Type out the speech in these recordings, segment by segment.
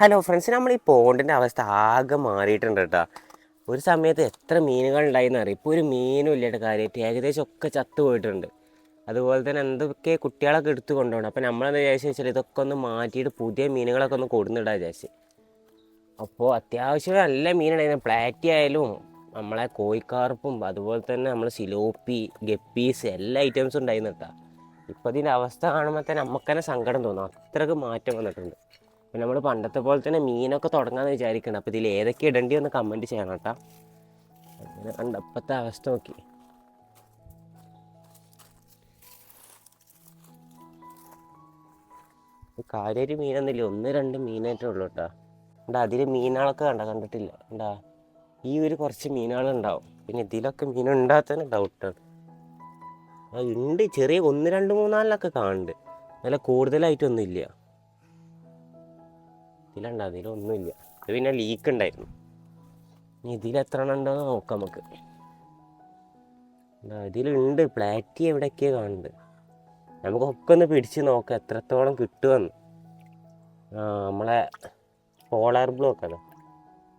Hello friends നമ്മൾ ഈ പോണ്ടിന്റെ അവസ്ഥ ആകെ മാറിയിട്ടുണ്ട് കേട്ടോ. ഒരു സമയത്ത് എത്ര മീനുകൾ ഉണ്ടായിന്ന് അറിയാം? ഇപ്പോൾ ഒരു മീനും ഇല്ല കേട്ടോ കാര്യമായിട്ട് ഏകദേശം ഒക്കെ ചത്തു പോയിട്ടുണ്ട്. അതുപോലെ തന്നെ എന്തൊക്കെ കുട്ടികളൊക്കെ എടുത്തു കൊണ്ടുപോകണം. അപ്പോൾ നമ്മളെന്ത് വിചാരിച്ചു വെച്ചാൽ ഇതൊക്കെ ഒന്ന് മാറ്റിയിട്ട് പുതിയ മീനുകളൊക്കെ ഒന്ന് കൊടുന്നിടാൻ വിചാരിച്ച്. അപ്പോൾ അത്യാവശ്യം നല്ല മീനുണ്ടായിരുന്നു. പ്ലാറ്റി ആയാലും നമ്മളെ കോഴിക്കാർപ്പും അതുപോലെ തന്നെ നമ്മൾ സിലോപ്പി ഗപ്പീസ് എല്ലാ ഐറ്റംസും ഉണ്ടായിരുന്നു കേട്ടോ. ഇപ്പോൾ ഇതിന്റെ അവസ്ഥ കാണുമ്പോൾ തന്നെ നമുക്ക് തന്നെ സങ്കടം തോന്നും. അത്രയ്ക്ക് മാറ്റം വന്നിട്ടുണ്ട്. പിന്നെ നമ്മൾ പണ്ടത്തെ പോലെ തന്നെ മീനൊക്കെ തുടങ്ങാമെന്ന് വിചാരിക്കണം. അപ്പോൾ ഇതിൽ ഏതൊക്കെ ഇടേണ്ടി ഒന്ന് കമന്റ് ചെയ്യണം കേട്ടോ അങ്ങനെ കണ്ടപ്പോഴത്തെ അവസ്ഥ നോക്കി. കാര്യമായിട്ട് മീനൊന്നുമില്ല. ഒന്ന് രണ്ട് മീനായിട്ടേ ഉള്ളൂ കേട്ടോ ഉണ്ടാ അതിൽ മീനുകളൊക്കെ കണ്ട കണ്ടിട്ടില്ല. ഉണ്ടാ ഈ ഒരു കുറച്ച് മീനുകളുണ്ടാവും. പിന്നെ ഇതിലൊക്കെ മീൻ ഉണ്ടാകത്തന്നെ ഡൗട്ടാണ് ആ ഉണ്ട്. ചെറിയ ഒന്ന് രണ്ട് മൂന്നാലിലൊക്കെ കാണുന്നുണ്ട്. നല്ല കൂടുതലായിട്ടൊന്നും ഇല്ല ഇതിലുണ്ട് അതിലൊന്നുമില്ല. ഇത് പിന്നെ ലീക്ക് ഉണ്ടായിരുന്നു. ഇനി ഇതിൽ എത്ര എണ്ണം ഉണ്ടോ നോക്കാം നമുക്ക്. ഇതിലുണ്ട്. പ്ലാറ്റി എവിടെയൊക്കെയാണ് കാണുന്നത്? നമുക്കൊക്കെ ഒന്ന് പിടിച്ച് നോക്കാം എത്രത്തോളം കിട്ടുമെന്ന്. നമ്മളെ പോളാർ ബ്ലൂ ഒക്കെ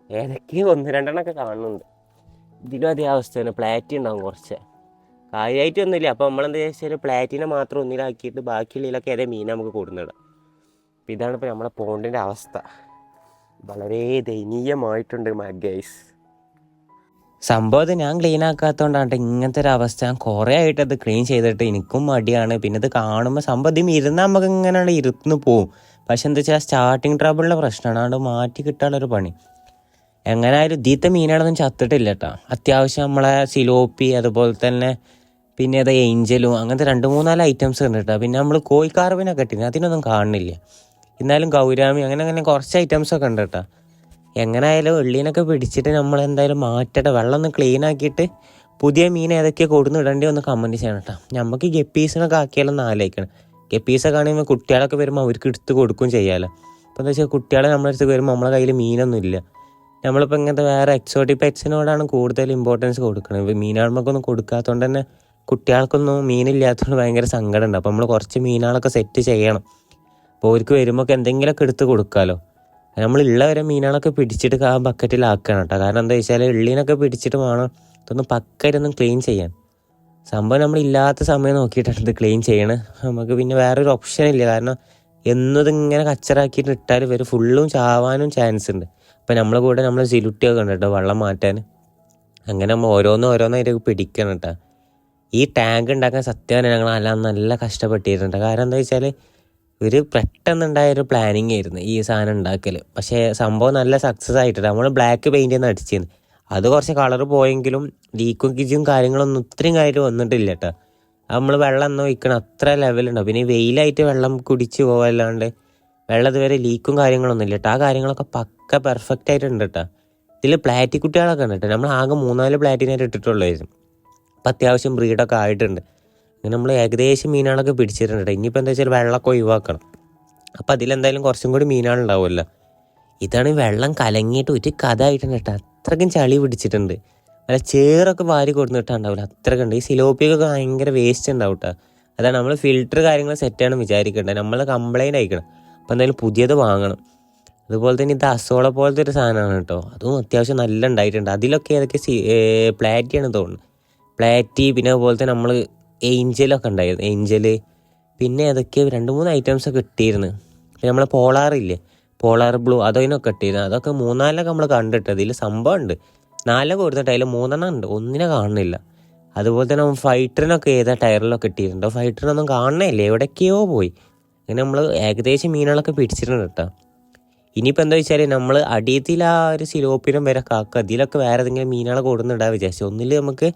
ഏതൊക്കെയോ ഒന്ന് രണ്ടെണ്ണമൊക്കെ കാണുന്നുണ്ട്. ഇതിലും അതേ അവസ്ഥ തന്നെ. പ്ലാറ്റി ഉണ്ടാവും കുറച്ച്. കാര്യമായിട്ടൊന്നുമില്ല. അപ്പോൾ നമ്മളെന്താ വെച്ചാൽ പ്ലാറ്റിനെ മാത്രം ഒന്നിലാക്കിയിട്ട് ബാക്കിയുള്ളതിലൊക്കെ ഏതേ മീൻ നമുക്ക് കൊടുന്നിടാം. അപ്പോൾ ഇതാണ് ഇപ്പോൾ നമ്മളെ പോണ്ടിന്റെ അവസ്ഥ. വളരെ ദയനീയമായിട്ടുണ്ട് ഗൈസ് സംഭവം ഇത് ഞാൻ ക്ലീൻ ആക്കാത്തതുകൊണ്ടാണ് ഇങ്ങനത്തെ ഒരു അവസ്ഥ. ഞാൻ കുറേ ആയിട്ട് അത് ക്ലീൻ ചെയ്തിട്ട് എനിക്കും മടിയാണ്. പിന്നെ ഇത് കാണുമ്പോൾ സംഭവം ഇരുന്നാൽ നമുക്ക് ഇങ്ങനെ ഇരുന്ന് പോവും. പക്ഷെ എന്താ വെച്ചാൽ സ്റ്റാർട്ടിങ് ട്രബിളിന്റെ പ്രശ്നമാണ് അതുകൊണ്ട് മാറ്റി കിട്ടാനുള്ളൊരു പണി. എങ്ങനെയായാലും ഇതിത്തെ മീനുകളൊന്നും ചത്തിട്ടില്ല കേട്ടോ അത്യാവശ്യം നമ്മളെ സിലോപ്പി അതുപോലെ തന്നെ പിന്നെ അത് ഏഞ്ചലും അങ്ങനത്തെ രണ്ട് മൂന്നാൽ ഐറ്റംസ് ഉണ്ട് കേട്ടോ പിന്നെ നമ്മൾ കോഴിക്കാർവിനൊക്കെ ഇട്ടിന് അതിനൊന്നും കാണുന്നില്ല. എന്നാലും ഗൗരാമി അങ്ങനെ അങ്ങനെ കുറച്ച് ഐറ്റംസ് ഒക്കെ ഉണ്ട് കേട്ടോ. എങ്ങനെ ആയാലും വെള്ളീനൊക്കെ പിടിച്ചിട്ട് നമ്മൾ എന്തായാലും മാറ്റട്ടെ. വെള്ളം ഒന്ന് ക്ലീൻ ആക്കിയിട്ട് പുതിയ മീൻ ഏതൊക്കെ കൊടുന്ന് ഇടേണ്ടി ഒന്ന് കമന്റ് ചെയ്യണം കേട്ടോ. നമുക്ക് ഗപ്പീസിനൊക്കെ ആക്കിയാലൊന്ന് ആലോചിക്കണം. ഗപ്പീസൊക്കെ ആണെങ്കിൽ കുട്ടികളൊക്കെ വരുമ്പോൾ അവർക്ക് എടുത്ത് കൊടുക്കുകയും ചെയ്യാമല്ലോ അപ്പോൾ എന്താ വെച്ചാൽ കുട്ടികളെ നമ്മുടെ അടുത്ത് വരുമ്പോൾ നമ്മളെ കയ്യിൽ മീനൊന്നും ഇല്ല. നമ്മളിപ്പോൾ ഇങ്ങനത്തെ വേറെ എക്സോട്ടിക് പെറ്റ്സിനോടാണ് കൂടുതൽ ഇമ്പോർട്ടൻസ് കൊടുക്കുന്നത് ഇപ്പോൾ മീനാളുമ്പൊന്നും കൊടുക്കാത്തതുകൊണ്ട് തന്നെ കുട്ടികൾക്കൊന്നും മീനില്ലാത്തതുകൊണ്ട് ഭയങ്കര സങ്കടമുണ്ട് അപ്പോൾ നമ്മൾ കുറച്ച് മീനാളൊക്കെ സെറ്റ് ചെയ്യണം. അപ്പോൾ അവർക്ക് വരുമ്പോൾ ഒക്കെ എന്തെങ്കിലുമൊക്കെ എടുത്ത് കൊടുക്കാമല്ലോ നമ്മളുള്ള മീനുകളൊക്കെ പിടിച്ചിട്ട് ആ ബക്കറ്റിലാക്കണം കേട്ടോ കാരണം എന്താ വെച്ചാൽ ഉള്ളിനൊക്കെ പിടിച്ചിട്ട് വേണം ഇതൊന്ന് പക്കരൊന്നും ക്ലീൻ ചെയ്യാൻ. സംഭവം നമ്മളില്ലാത്ത സമയം നോക്കിയിട്ടാണ് ഇത് ക്ലീൻ ചെയ്യണത് നമുക്ക് പിന്നെ വേറൊരു ഓപ്ഷൻ ഇല്ല. കാരണം എന്നും ഇങ്ങനെ കച്ചറാക്കിയിട്ട് ഇട്ടാൽ ഇവർ ഫുള്ളും ചാവാനും ചാൻസ് ഉണ്ട് അപ്പം നമ്മളെ കൂടെ നമ്മൾ സിലുട്ടിയൊക്കെ ഉണ്ട് കേട്ടോ വെള്ളം മാറ്റാൻ. അങ്ങനെ നമ്മൾ ഓരോന്നും ഓരോന്നായിട്ട് പിടിക്കണം കേട്ടോ ഈ ടാങ്ക് ഉണ്ടാക്കാൻ സത്യം ഞങ്ങൾ അല്ല നല്ല കഷ്ടപ്പെട്ടിട്ടുണ്ട് കാരണം എന്താ വെച്ചാൽ ഒരു പെട്ടെന്നുണ്ടായൊരു പ്ലാനിങ് ആയിരുന്നു ഈ സാധനം ഉണ്ടാക്കൽ പക്ഷേ സംഭവം നല്ല സക്സസ് ആയിട്ടുണ്ട്. നമ്മൾ ബ്ലാക്ക് പെയിന്റ് ഒന്ന് അടിച്ചിരുന്നു അത് കുറച്ച് കളർ പോയെങ്കിലും ലീക്കും കിജും കാര്യങ്ങളൊന്നും ഇത്രയും കാര്യം വന്നിട്ടില്ല കേട്ടോ നമ്മൾ വെള്ളം എന്നോ ഒഴിക്കണം അത്ര ലെവലുണ്ടാവും പിന്നെ വെയിലായിട്ട് വെള്ളം കുടിച്ച് പോകല്ലാണ്ട് വെള്ളം ഇതുവരെ ലീക്കും കാര്യങ്ങളൊന്നും ഇല്ല കേട്ടോ ആ കാര്യങ്ങളൊക്കെ പക്ക പെർഫെക്റ്റ് ആയിട്ടുണ്ട് കേട്ടോ ഇതിൽ പ്ലാറ്റി കുട്ടികളൊക്കെ ഉണ്ട് കേട്ടോ നമ്മൾ ആകെ മൂന്നാൽ പ്ലാറ്റിനായിട്ട് ഇട്ടിട്ടുള്ളായിരുന്നു അപ്പം അത്യാവശ്യം ബ്രീഡൊക്കെ ആയിട്ടുണ്ട്. അങ്ങനെ നമ്മൾ ഏകദേശം മീനാളൊക്കെ പിടിച്ചിട്ടുണ്ട് ഇനിയിപ്പോൾ എന്താ വെച്ചാൽ വെള്ളമൊക്കെ ഒഴിവാക്കണം. അപ്പോൾ അതിലെന്തായാലും കുറച്ചും കൂടി മീനാളുണ്ടാവുമല്ലോ ഇതാണ് വെള്ളം കലങ്ങിയിട്ട് ഒരു കഥ ആയിട്ടുണ്ട് കേട്ടോ അത്രയ്ക്കും ചളി പിടിച്ചിട്ടുണ്ട്. അല്ല ചേറൊക്കെ വാരി കൊടുത്തിട്ടുണ്ടാവില്ല അത്രയ്ക്ക് ഉണ്ട്. ഈ സിലോപ്പിയൊക്കെ ഭയങ്കര വേസ്റ്റ് ഉണ്ടാവും കേട്ടോ അതാണ് നമ്മൾ ഫിൽറ്റർ കാര്യങ്ങൾ സെറ്റാണ് വിചാരിക്കേണ്ടത് നമ്മൾ കംപ്ലയിന്റ് അയക്കണം. അപ്പോൾ എന്തായാലും പുതിയത് വാങ്ങണം. അതുപോലെ തന്നെ ഇത് അസോള പോലത്തെ ഒരു സാധനമാണ് കേട്ടോ അതും അത്യാവശ്യം നല്ല ഉണ്ടായിട്ടുണ്ട്. അതിലൊക്കെ ഏതൊക്കെ സി പ്ലാറ്റിയാണ് തോന്നുന്നത് പ്ലാറ്റി പിന്നെ അതുപോലെ തന്നെ നമ്മൾ ഏഞ്ചലൊക്കെ ഉണ്ടായിരുന്നു. ഏഞ്ചൽ പിന്നെ ഏതൊക്കെ രണ്ട് മൂന്ന് ഐറ്റംസ് ഒക്കെ ഇട്ടിരുന്നു. പിന്നെ നമ്മളെ പോളാറില്ലേ പോളാർ ബ്ലൂ അതിനൊക്കെ ഇട്ടിരുന്നു. അതൊക്കെ മൂന്നാലൊക്കെ നമ്മൾ കണ്ടിട്ട് അതിൽ സംഭവം ഉണ്ട്. നാലൊക്കെ കൊടുത്തിട്ട് അതിൽ മൂന്നെണ്ണം ഉണ്ട്. ഒന്നിനെ കാണുന്നില്ല. അതുപോലെ തന്നെ ഫൈറ്ററിനൊക്കെ ഏതാ ടയറിലൊക്കെ ഇട്ടിരുന്നുണ്ടോ ഫൈറ്ററിനൊന്നും കാണണേയില്ല എവിടേക്കോ പോയി. അങ്ങനെ നമ്മൾ ഏകദേശം മീനുകളൊക്കെ പിടിച്ചിട്ടുണ്ട് കേട്ടോ. ഇനിയിപ്പോൾ എന്താ വെച്ചാൽ നമ്മൾ അടിയത്തിൽ ആ ഒരു സിലോപ്പിനും വരെ കാക്കുക അതിലൊക്കെ വേറെ ഏതെങ്കിലും മീനുകളെ കൊടുന്നിടാൻ വിചാരിച്ചു. ഒന്നിൽ നമുക്ക്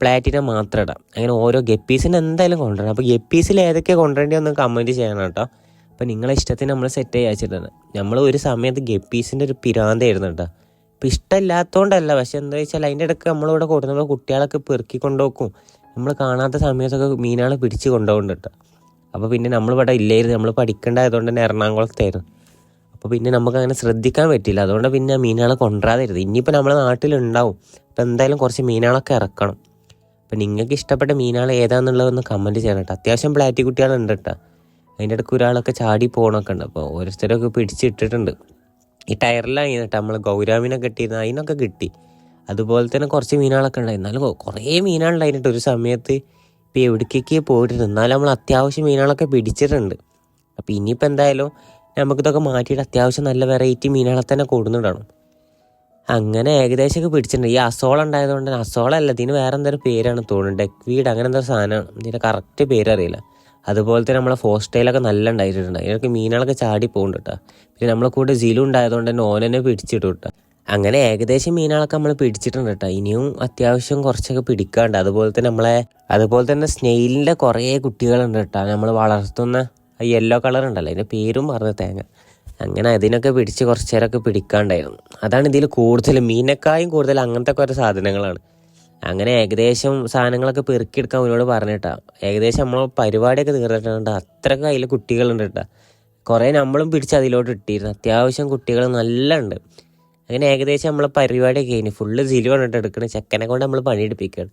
പ്ലാറ്റിനം മാത്രം ഇടാം. അങ്ങനെ ഓരോ ഗപ്പീസിന് എന്തായാലും കൊണ്ടുവരണം. അപ്പോൾ ഗപ്പീസിൽ ഏതൊക്കെ കൊണ്ടുവരേണ്ടി ഒന്ന് കമന്റ് ചെയ്യണം കേട്ടോ. അപ്പോൾ നിങ്ങളെ ഇഷ്ടത്തിന് നമ്മൾ സെറ്റ് ചെയ്യാൻ വെച്ചിട്ടാണ് നമ്മൾ ഒരു സമയത്ത് ഗപ്പീസിന്റെ ഒരു പിരാന്തായിരുന്നു കേട്ടോ. ഇപ്പോൾ ഇഷ്ടമില്ലാത്തതുകൊണ്ടല്ല പക്ഷെ എന്താ വെച്ചാൽ അതിന്റെ ഇടയ്ക്ക് നമ്മളിവിടെ കൊടുക്കുമ്പോൾ കുട്ടികളൊക്കെ പെറുക്കി കൊണ്ടുപോക്കും. നമ്മൾ കാണാത്ത സമയത്തൊക്കെ മീനുകളെ പിടിച്ച് കൊണ്ടുപോകുന്നുണ്ട് അപ്പോൾ പിന്നെ നമ്മളിവിടെ ഇല്ലായിരുന്നു. നമ്മൾ പഠിക്കേണ്ടതായതുകൊണ്ട് തന്നെ എറണാകുളത്തായിരുന്നു. അപ്പോൾ പിന്നെ നമുക്ക് അങ്ങനെ ശ്രദ്ധിക്കാൻ പറ്റില്ല അതുകൊണ്ട് പിന്നെ മീനുകളെ കൊണ്ടുവരാതിരുത് ഇനിയിപ്പോൾ നമ്മുടെ നാട്ടിലുണ്ടാവും. അപ്പോൾ എന്തായാലും കുറച്ച് മീനുകളൊക്കെ ഇറക്കണം. അപ്പം നിങ്ങൾക്ക് ഇഷ്ടപ്പെട്ട മീനാൾ ഏതാണെന്നുള്ളതൊന്ന് കമന്റ് ചെയ്യണം കേട്ടോ. അത്യാവശ്യം പ്ലാറ്റി കുട്ടികളുണ്ട് കേട്ടോ. അതിന്റെ ഇടയ്ക്ക് ഒരാളൊക്കെ ചാടി പോകണമൊക്കെ ഉണ്ട്. അപ്പോൾ ഓരോരുത്തരൊക്കെ പിടിച്ചിട്ടിട്ടുണ്ട് ഈ ടയറിലാണ് കേട്ടോ. നമ്മൾ ഗൗരാമിനെ കിട്ടിയിരുന്നത് അതിനൊക്കെ കിട്ടി. അതുപോലെ തന്നെ കുറച്ച് മീനുകളൊക്കെ ഉണ്ടായി. എന്നാലും കുറേ മീനുകളുണ്ടായിട്ട് ഒരു സമയത്ത് ഇപ്പോൾ എവിടേക്കൊക്കെ പോയിട്ടുണ്ട്. എന്നാലും നമ്മൾ അത്യാവശ്യം മീനുകളൊക്കെ പിടിച്ചിട്ടുണ്ട്. അപ്പോൾ ഇനിയിപ്പോൾ എന്തായാലും നമുക്കിതൊക്കെ മാറ്റിയിട്ട് അത്യാവശ്യം നല്ല വെറൈറ്റി മീനുകളെ തന്നെ കൊടുന്നിടണം അങ്ങനെ ഏകദേശമൊക്കെ പിടിച്ചിട്ടുണ്ട്. ഈ അസോള ഉണ്ടായതുകൊണ്ട് തന്നെ അസോളല്ല ഇതിന് വേറെ എന്തൊരു പേരാണ് തോന്നുന്നത് ഡെക്ക് വീട് അങ്ങനെ എന്തോ സാധനമാണ്. ഇതിന്റെ കറക്റ്റ് പേരറിയില്ല അതുപോലെ തന്നെ നമ്മളെ ഫോസ്റ്റൈലൊക്കെ നല്ല ഉണ്ടായിട്ടുണ്ട്. ഇതിനൊക്കെ മീനുകളൊക്കെ ചാടി പോകുന്നുണ്ട് കേട്ടോ. പിന്നെ നമ്മളെ കൂടെ ജിലു ഉണ്ടായതുകൊണ്ട് തന്നെ ഓനെന്നെ പിടിച്ചിട്ടു കേട്ടോ. അങ്ങനെ ഏകദേശം മീനുകളൊക്കെ നമ്മൾ പിടിച്ചിട്ടുണ്ട് കേട്ടോ. ഇനിയും അത്യാവശ്യം കുറച്ചൊക്കെ പിടിക്കാണ്ട് അതുപോലെ തന്നെ നമ്മളെ അതുപോലെ തന്നെ സ്നെയിലിന്റെ കുറേ കുട്ടികളുണ്ട് കേട്ടോ. നമ്മൾ വളർത്തുന്ന യെല്ലോ കളർ ഉണ്ടല്ലോ. അതിന്റെ പേരും പറഞ്ഞ തേങ്ങ. അങ്ങനെ അതിനൊക്കെ പിടിച്ച് കുറച്ച് നേരമൊക്കെ പിടിക്കാണ്ടായിരുന്നു. അതാണ് ഇതിൽ കൂടുതൽ മീനക്കായും കൂടുതൽ അങ്ങനത്തെ കുറേ സാധനങ്ങളാണ്. അങ്ങനെ ഏകദേശം സാധനങ്ങളൊക്കെ പെറുക്കിയെടുക്കാൻ അവനോട് പറഞ്ഞിട്ടാ. ഏകദേശം നമ്മൾ പരിപാടിയൊക്കെ തീർന്നിട്ടുണ്ട്. അത്രയൊക്കെ അതിൽ കുട്ടികളുണ്ട് കേട്ടോ. കുറേ നമ്മളും പിടിച്ച് അതിലോട്ട് ഇട്ടിരുന്നു. അത്യാവശ്യം കുട്ടികൾ നല്ല ഉണ്ട് അങ്ങനെ ഏകദേശം നമ്മളെ പരിപാടിയൊക്കെ കഴിഞ്ഞു ഫുള്ള് ജിലു കണ്ടിട്ട് എടുക്കണം. ചെക്കനെ കൊണ്ട് നമ്മൾ പണിയെടുപ്പിക്കുകയാണ്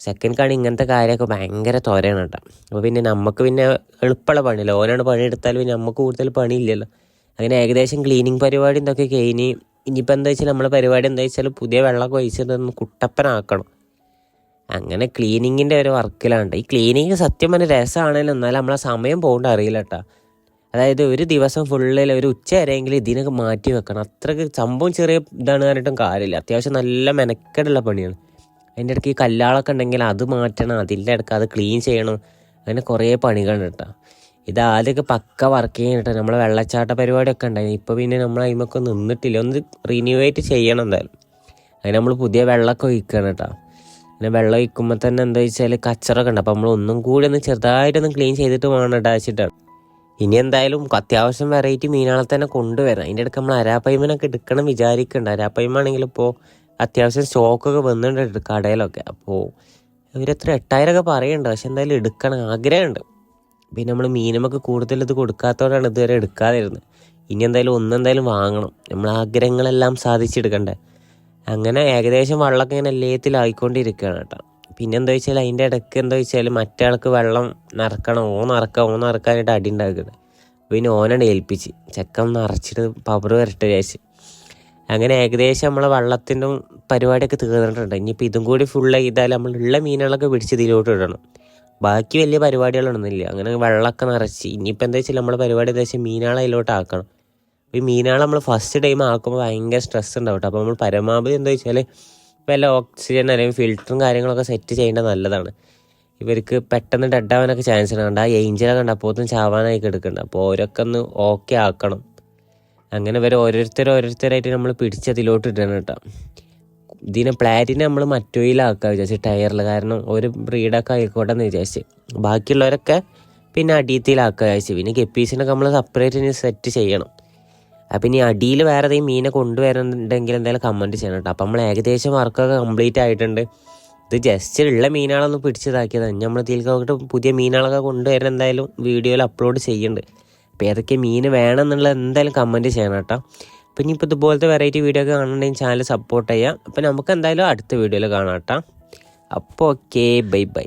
ചെക്കൻക്കാണ് ഇങ്ങനത്തെ കാര്യമൊക്കെ ഭയങ്കര തോരയാണ് കേട്ടോ. അപ്പോൾ പിന്നെ നമുക്ക് പിന്നെ എളുപ്പമുള്ള പണിയല്ലോ? ഓനാണ് പണിയെടുത്താൽ പിന്നെ നമുക്ക് കൂടുതൽ പണിയില്ലല്ലോ. അങ്ങനെ ഏകദേശം ക്ലീനിങ് പരിപാടി എന്തൊക്കെ കഴിഞ്ഞ് ഇനിയിപ്പോൾ എന്താ വെച്ചാൽ നമ്മളെ പരിപാടി എന്താ വെച്ചാൽ പുതിയ വെള്ളമൊക്കെ ഒഴിച്ചിട്ടൊന്ന് കുട്ടപ്പനാക്കണം. അങ്ങനെ ക്ലീനിങ്ങിന്റെ ഒരു വർക്കിലാണ്ട്. ഈ ക്ലീനിങ് സത്യം പറഞ്ഞ രസമാണേലും എന്നാലും നമ്മളെ സമയം പോകേണ്ട അറിയില്ല കേട്ടോ അതായത് ഒരു ദിവസം ഫുള്ളിൽ ഒരു ഉച്ച വരെയെങ്കിലും ഇതിനൊക്കെ മാറ്റി വെക്കണം. അത്രയ്ക്ക് സംഭവം ചെറിയ ഇതാണ് പറഞ്ഞിട്ടും കാര്യമില്ല. അത്യാവശ്യം നല്ല മെനക്കെടുള്ള പണിയാണ്. അതിന്റെ ഇടയ്ക്ക് ഈ കല്ലാളൊക്കെ ഉണ്ടെങ്കിൽ അത് മാറ്റണം അതിന്റെ ഇടയ്ക്ക് അത് ക്ലീൻ ചെയ്യണം. അങ്ങനെ കുറേ പണികളുണ്ട് കേട്ടോ ഇത് ആദ്യമൊക്കെ പക്ക വർക്ക് ചെയ്യാനിട്ട് നമ്മളെ വെള്ളച്ചാട്ട പരിപാടിയൊക്കെ ഉണ്ടായിരുന്നു. ഇപ്പോൾ പിന്നെ നമ്മൾ അതിമൊക്കെ നിന്നിട്ടില്ല. ഒന്ന് റിന്യൂവേറ്റ് ചെയ്യണം എന്തായാലും. അതിന് നമ്മൾ പുതിയ വെള്ളമൊക്കെ ഒഴിക്കണം കേട്ടോ പിന്നെ വെള്ളം ഒഴിക്കുമ്പോൾ തന്നെ എന്താ വെച്ചാൽ കച്ചറൊക്കെ ഉണ്ട്. അപ്പോൾ നമ്മൾ ഒന്നും കൂടി ഒന്ന് ചെറുതായിട്ടൊന്ന് ക്ലീൻ ചെയ്തിട്ട് വേണം കേട്ടോ ഇനി എന്തായാലും അത്യാവശ്യം വെറൈറ്റി മീനുകളെ തന്നെ കൊണ്ടുവരാം അതിന്റെ ഇടയ്ക്ക് നമ്മൾ അരാപ്പയ്മനൊക്കെ എടുക്കണം വിചാരിക്കുന്നുണ്ട് അരാപ്പയ്മാണെങ്കിൽ ഇപ്പോൾ അത്യാവശ്യം സ്റ്റോക്കൊക്കെ വന്നിട്ടുണ്ട് കടയിലൊക്കെ. അപ്പോൾ ഇവരെത്ര എട്ടായിരമൊക്കെ പറയുന്നുണ്ട് പക്ഷെ എന്തായാലും എടുക്കണം. ആഗ്രഹമുണ്ട്. പിന്നെ നമ്മൾ മീനുമൊക്കെ കൂടുതൽ ഇത് കൊടുക്കാത്തവരാണ് ഇതുവരെ എടുക്കാതിരുന്നത് ഇനി എന്തായാലും ഒന്നെന്തായാലും വാങ്ങണം. നമ്മൾ ആഗ്രഹങ്ങളെല്ലാം സാധിച്ചെടുക്കണ്ടേ അങ്ങനെ ഏകദേശം വെള്ളമൊക്കെ ഇങ്ങനെ എല്ലാത്തിലായിക്കൊണ്ടിരിക്കുകയാണ് കേട്ടോ. പിന്നെ എന്താ വെച്ചാൽ അതിന്റെ ഇടയ്ക്ക് എന്താ വെച്ചാൽ മറ്റേ ആൾക്ക് വെള്ളം നിറക്കണം. ഓ നിറക്കാം ഓ നിറക്കാനായിട്ട് അടി ഉണ്ടാക്കുന്നത് പിന്നെ ഓനാണ് ഏൽപ്പിച്ച്. ചെക്കൻ നിറച്ചിട്ട് പവർ വരട്ടെ ചേച്ചി അങ്ങനെ ഏകദേശം നമ്മളെ വെള്ളത്തിന്റെ പരിപാടിയൊക്കെ തീർന്നിട്ടുണ്ട്. ഇനിയിപ്പോൾ ഇതും കൂടി ഫുള്ള് ചെയ്താൽ നമ്മളുള്ള മീനുകളൊക്കെ പിടിച്ച് ഇതിലോട്ട് ഇടണം. ബാക്കി വലിയ പരിപാടികളൊന്നുമില്ല. അങ്ങനെ വെള്ളമൊക്കെ നിറച്ച്. ഇനിയിപ്പോൾ എന്താ വെച്ചാൽ നമ്മുടെ പരിപാടി എന്താ വെച്ചാൽ മീനാളെ അതിലോട്ട് ആക്കണം. അപ്പോൾ ഈ മീനാളെ നമ്മൾ ഫസ്റ്റ് ടൈം ആക്കുമ്പോൾ ഭയങ്കര സ്ട്രെസ് ഉണ്ടാവും കേട്ടോ. അപ്പോൾ നമ്മൾ പരമാവധി എന്താ വെച്ചാൽ വല്ല ഓക്സിജൻ അല്ലെങ്കിൽ ഫിൽറ്ററും കാര്യങ്ങളൊക്കെ സെറ്റ് ചെയ്യേണ്ടത് നല്ലതാണ്. ഇവർക്ക് പെട്ടെന്ന് ഡെഡ് ആവാനൊക്കെ ചാൻസ് ഉണ്ട്. ആ ഏഞ്ചലൊക്കെ ഉണ്ട് അപ്പോഴത്തും ചാവാനായി എടുക്കണ്ട അപ്പോൾ ഓരോക്കെ ഒന്ന് ഓക്കെ ആക്കണം. അങ്ങനെ ഇവർ ഓരോരുത്തർ ഓരോരുത്തരായിട്ട് നമ്മൾ പിടിച്ചതിലോട്ട് ഇടണം കേട്ടോ. ഇതിനെ പ്ലാറ്റിനെ നമ്മൾ മറ്റൊയിലാക്കുക വിചാരിച്ചു ടയറിൽ കാരണം ഒരു ബ്രീഡൊക്കെ ആയിക്കോട്ടെ എന്ന് വിചാരിച്ച്. ബാക്കിയുള്ളവരൊക്കെ പിന്നെ അടിയത്തിലാക്കുക വിചാരിച്ചു. പിന്നെ ഗപ്പീസിനൊക്കെ നമ്മൾ സെപ്പറേറ്റ് ഇനി സെറ്റ് ചെയ്യണം. അപ്പം ഇനി അടിയിൽ വേറെ ഏതെങ്കിലും മീനെ കൊണ്ടുവരുന്നുണ്ടെങ്കിൽ എന്തായാലും കമന്റ് ചെയ്യണം കേട്ടോ. അപ്പം നമ്മൾ ഏകദേശം വർക്കൊക്കെ കംപ്ലീറ്റ് ആയിട്ടുണ്ട്. ഇത് ജസ്റ്റ് ഉള്ള മീനുകളൊന്നും പിടിച്ചതാക്കിയതാണ് നമ്മൾ ഇതിലേക്ക് പുതിയ മീനുകളൊക്കെ കൊണ്ടുവരാൻ എന്തായാലും വീഡിയോയിൽ അപ്ലോഡ് ചെയ്യുന്നുണ്ട് അപ്പോൾ ഏതൊക്കെ മീൻ വേണം എന്നുള്ളത് എന്തായാലും കമന്റ് ചെയ്യണം കേട്ടോ. അപ്പം ഇനിയിപ്പോൾ ഇതുപോലത്തെ വെറൈറ്റി വീഡിയോ ഒക്കെ കാണുന്നുണ്ടെങ്കിൽ ചാനൽ സപ്പോർട്ട് ചെയ്യാം. അപ്പം നമുക്ക് എന്തായാലും അടുത്ത വീഡിയോയിൽ കാണാം കേട്ടോ. അപ്പോൾ ഓക്കെ ബൈ ബൈ